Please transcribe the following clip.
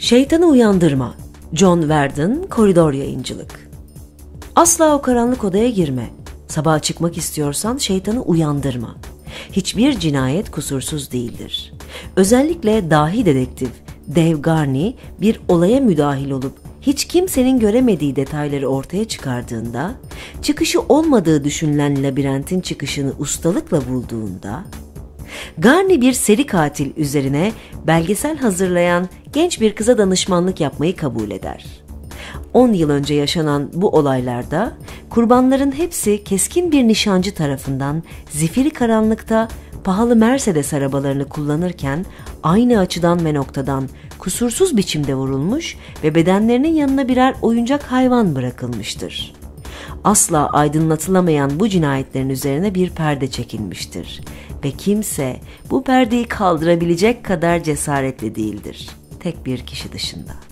Şeytanı Uyandırma John Verdon Koridor Yayıncılık Asla o karanlık odaya girme. Sabah çıkmak istiyorsan şeytanı uyandırma. Hiçbir cinayet kusursuz değildir. Özellikle dahi dedektif Dave Garney bir olaya müdahil olup hiç kimsenin göremediği detayları ortaya çıkardığında, çıkışı olmadığı düşünülen labirentin çıkışını ustalıkla bulduğunda, Garni bir seri katil üzerine belgesel hazırlayan genç bir kıza danışmanlık yapmayı kabul eder. 10 yıl önce yaşanan bu olaylarda kurbanların hepsi keskin bir nişancı tarafından zifiri karanlıkta pahalı Mercedes arabalarını kullanırken aynı açıdan ve noktadan kusursuz biçimde vurulmuş ve bedenlerinin yanına birer oyuncak hayvan bırakılmıştır. Asla aydınlatılamayan bu cinayetlerin üzerine bir perde çekilmiştir ve kimse bu perdeyi kaldırabilecek kadar cesaretli değildir. Tek bir kişi dışında.